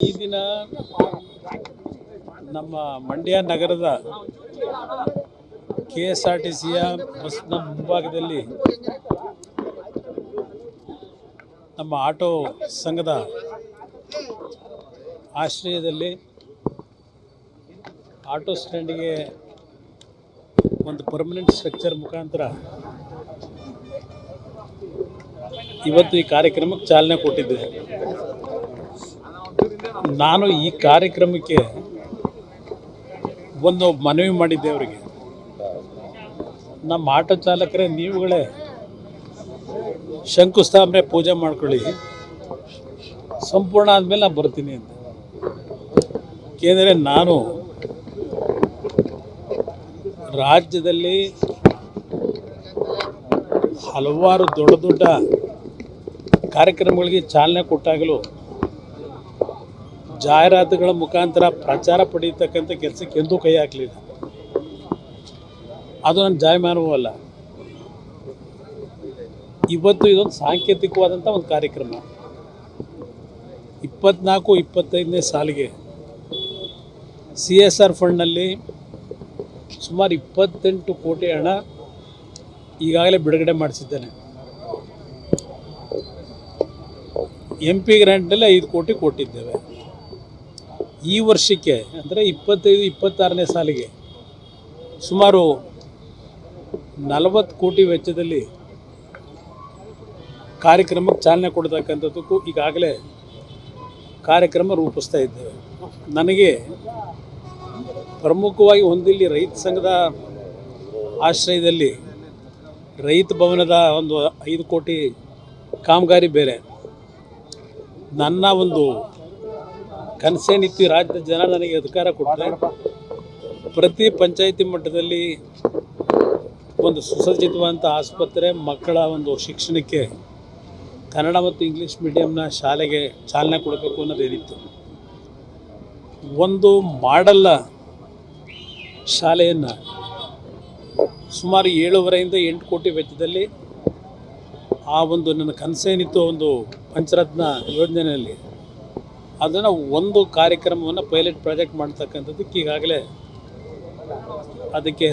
ಈ ದಿನ ನಮ್ಮ ಮಂಡ್ಯ ನಗರದ ಕೆ ಎಸ್ ಆರ್ ಟಿ ಸಿಯ ಬಸ್ನ ಮುಂಭಾಗದಲ್ಲಿ ನಮ್ಮ ಆಟೋ ಸಂಘದ ಆಶ್ರಯದಲ್ಲಿ ಆಟೋ ಸ್ಟ್ಯಾಂಡಿಗೆ ಒಂದು ಪರ್ಮನೆಂಟ್ ಸ್ಟ್ರಕ್ಚರ್ ಮುಖಾಂತರ ಇವತ್ತು ಈ ಕಾರ್ಯಕ್ರಮಕ್ಕೆ ಚಾಲನೆ ಕೊಟ್ಟಿದ್ದೆ ನಾನು ಈ ಕಾರ್ಯಕ್ರಮಕ್ಕೆ ಒಂದು ಮನವಿ ಮಾಡಿದ್ದೆ ಅವರಿಗೆ. ನಮ್ಮ ಆಟೋ ಚಾಲಕರೇ, ನೀವುಗಳೇ ಶಂಕುಸ್ಥಾಪನೆ ಪೂಜೆ ಮಾಡ್ಕೊಳ್ಳಿ. ಸಂಪೂರ್ಣ ಆದಮೇಲೆ ನಾನು ಬರ್ತೀನಿ ಅಂತ. ಏಕೆಂದರೆ ನಾನು ರಾಜ್ಯದಲ್ಲಿ ಹಲವಾರು ದೊಡ್ಡ ದೊಡ್ಡ ಕಾರ್ಯಕ್ರಮಗಳಿಗೆ ಚಾಲನೆ ಕೊಟ್ಟಾಗಲೂ ಜಾಹೀರಾತುಗಳ ಮುಖಾಂತರ ಪ್ರಚಾರ ಪಡೀತಕ್ಕಂಥ ಕೆಲಸಕ್ಕೆ ಎಂದೂ ಕೈ ಹಾಕಲಿಲ್ಲ. ಅದು ನನ್ನ ಜಾಯಮಾನವೂ ಇವತ್ತು ಇದೊಂದು ಸಾಂಕೇತಿಕವಾದಂಥ ಒಂದು ಕಾರ್ಯಕ್ರಮ. ಇಪ್ಪತ್ನಾಲ್ಕು, ಇಪ್ಪತ್ತೈದನೇ ಸಾಲಿಗೆ ಸಿ ಎಸ್ ಆರ್ ಫಂಡ್ನಲ್ಲಿ ಸುಮಾರು ಇಪ್ಪತ್ತೆಂಟು ಕೋಟಿ ಹಣ ಈಗಾಗಲೇ ಬಿಡುಗಡೆ ಮಾಡಿಸಿದ್ದೇನೆ. ಎಂ ಪಿ ಗ್ರ್ಯಾಂಟ್ನಲ್ಲಿ ಐದು ಕೋಟಿ ಕೊಟ್ಟಿದ್ದೇವೆ. ಈ ವರ್ಷಕ್ಕೆ, ಅಂದರೆ ಇಪ್ಪತ್ತೈದು, ಇಪ್ಪತ್ತಾರನೇ ಸಾಲಿಗೆ ಸುಮಾರು ನಲವತ್ತು ಕೋಟಿ ವೆಚ್ಚದಲ್ಲಿ ಕಾರ್ಯಕ್ರಮಕ್ಕೆ ಚಾಲನೆ ಕೊಡ್ತಕ್ಕಂಥದ್ದಕ್ಕೂ ಈಗಾಗಲೇ ಕಾರ್ಯಕ್ರಮ ರೂಪಿಸ್ತಾ ಇದ್ದೇವೆ. ನನಗೆ ಪ್ರಮುಖವಾಗಿ ಒಂದಿಲ್ಲಿ ರೈತ ಸಂಘದ ಆಶ್ರಯದಲ್ಲಿ ರೈತ ಭವನದ ಒಂದು ಐದು ಕೋಟಿ ಕಾಮಗಾರಿ ಬೇರೆ. ನನ್ನ ಒಂದು ಕನಸೇನಿತ್ತು ರಾಜ್ಯದ ಜನ ನನಗೆ ಅಧಿಕಾರ ಕೊಟ್ಟರೆ ಪ್ರತಿ ಪಂಚಾಯಿತಿ ಮಟ್ಟದಲ್ಲಿ ಒಂದು ಸುಸಜ್ಜಿತವಾದಂಥ ಆಸ್ಪತ್ರೆ, ಮಕ್ಕಳ ಒಂದು ಶಿಕ್ಷಣಕ್ಕೆ ಕನ್ನಡ ಮತ್ತು ಇಂಗ್ಲೀಷ್ ಮೀಡಿಯಂನ ಶಾಲೆಗೆ ಚಾಲನೆ ಕೊಡಬೇಕು ಅನ್ನೋದೇನಿತ್ತು ಒಂದು ಮಾಡಲ್ಲ ಶಾಲೆಯನ್ನು ಸುಮಾರು ಏಳುವರೆಯಿಂದ ಎಂಟು ಕೋಟಿ ವೆಚ್ಚದಲ್ಲಿ ಆ ಒಂದು ನನ್ನ ಕನಸೇನಿತ್ತು ಒಂದು ಪಂಚರತ್ನ ಯೋಜನೆಯಲ್ಲಿ. ಅದನ್ನು ಒಂದು ಕಾರ್ಯಕ್ರಮವನ್ನು ಪೈಲಟ್ ಪ್ರಾಜೆಕ್ಟ್ ಮಾಡ್ತಕ್ಕಂಥದ್ದಕ್ಕೆ ಈಗಾಗಲೇ ಅದಕ್ಕೆ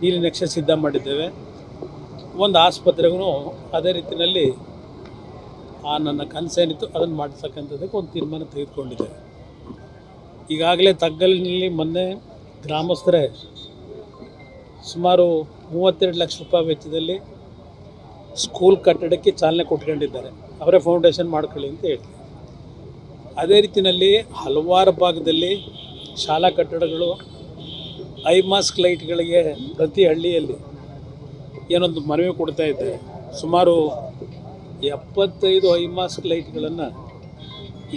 ನೀಲಿ ನಕ್ಷೆ ಸಿದ್ಧ ಮಾಡಿದ್ದೇವೆ. ಒಂದು ಆಸ್ಪತ್ರೆಗೂ ಅದೇ ರೀತಿಯಲ್ಲಿ ಆ ನನ್ನ ಕನಸೇನಿತ್ತು ಅದನ್ನು ಮಾಡ್ತಕ್ಕಂಥದ್ದಕ್ಕೆ ಒಂದು ತೀರ್ಮಾನ ತೆಗೆದುಕೊಂಡಿದ್ದೇವೆ ಈಗಾಗಲೇ ತಗ್ಗಲಿನಲ್ಲಿ ಮೊನ್ನೆ ಗ್ರಾಮಸ್ಥರೇ ಸುಮಾರು ಮೂವತ್ತೆರಡು ಲಕ್ಷ ರೂಪಾಯಿ ವೆಚ್ಚದಲ್ಲಿ ಸ್ಕೂಲ್ ಕಟ್ಟಡಕ್ಕೆ ಚಾಲನೆ ಕೊಟ್ಕೊಂಡಿದ್ದಾರೆ. ಅವರೇ ಫೌಂಡೇಶನ್ ಮಾಡ್ಕೊಳ್ಳಿ ಅಂತ ಹೇಳಿ ಅದೇ ರೀತಿಯಲ್ಲಿ ಹಲವಾರು ಭಾಗದಲ್ಲಿ ಶಾಲಾ ಕಟ್ಟಡಗಳು, ಐ ಮಾಸ್ಕ್ ಲೈಟ್ಗಳಿಗೆ ಪ್ರತಿ ಹಳ್ಳಿಯಲ್ಲಿ ಏನೊಂದು ಮನವಿ ಕೊಡ್ತಾ ಇದ್ದಾರೆ ಸುಮಾರು ಎಪ್ಪತ್ತೈದು ಐ ಮಾಸ್ಕ್ ಲೈಟ್ಗಳನ್ನು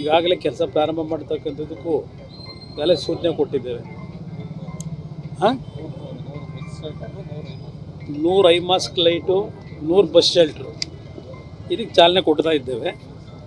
ಈಗಾಗಲೇ ಕೆಲಸ ಪ್ರಾರಂಭ ಮಾಡ್ತಕ್ಕಂಥದ್ದಕ್ಕೂ ಎಲ್ಲ ಸೂಚನೆ ಕೊಟ್ಟಿದ್ದೇವೆ. ಹಾಂ? ನೂರು ಐ ಮಾಸ್ಕ್ ಲೈಟು, ನೂರು ಬಸ್ ಶೆಲ್ಟ್ರು ಇದಕ್ಕೆ ಚಾಲನೆ ಕೊಡ್ತಾ ಇದ್ದೇವೆ.